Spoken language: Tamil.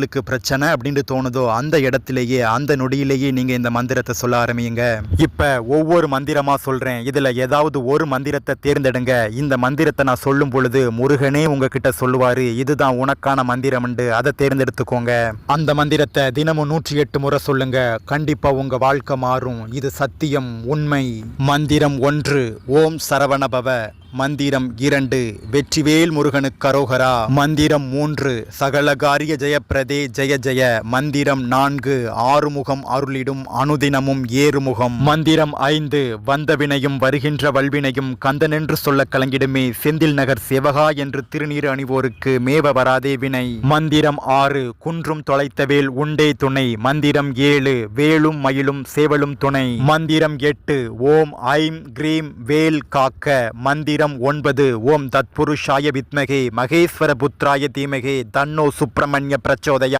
உங்களுக்கு பிரச்சனை அப்படின்னு தோணுதோ அந்த இடத்திலேயே அந்த நொடியிலேயே நீங்க இந்த மந்திரத்தை சொல்ல ஆரம்பியுங்க இப்ப ஒவ்வொரு மந்திரமா சொல்றேன். இதுல ஏதாவது ஒரு மந்திரத்தை தேர்ந்தெடுங்க. இந்த மந்திரத்தை நான் சொல்லும் பொழுது முருகனே உங்ககிட்ட சொல்லுவாரு இதுதான் உனக்கான மந்திரம் அதை தேர்ந்தெடுத்துக்கோங்க. அந்த மந்திரத்தை தினமும் நூற்றி எட்டு முறை சொல்லுங்க. கண்டிப்பா உங்க வாழ்க்கை மாறும். இது சத்தியம் உண்மை. மந்திரம் ஒன்று. ஓம் சரவணபவ. மந்திரம் இரண்டு வெற்றிவேல் முருகனுக்கு கரோகரா மந்திரம் மூன்று சகலகாரிய ஜெயப்பிரதே ஜெய ஜெய. மந்திரம் நான்கு ஆறுமுகம் அருளிடும் அனுதினமும் ஏறுமுகம். மந்திரம் ஐந்து வந்த வினையும் வருகின்ற வல்வினையும் கந்தனென்று சொல்ல கலங்கிடுமே. செந்தில் நகர் சிவகா என்று திருநீர் அணிவோருக்கு மேவ வராதே வினை. மந்திரம் ஆறு குன்றும் தொலைத்தவேல் உண்டே துணை. மந்திரம் ஏழு வேலும் மயிலும் சேவலும் துணை. மந்திரம் எட்டு ஓம் ஐம் கிரீம் வேல் காக்க. மந்திரம் ஒன்பது. ஓம் தத்புருஷாய வித்மகே. மகேஸ்வர புத்ராய தீமகே. தன்னோ சுப்பிரமணிய பிரச்சோதயா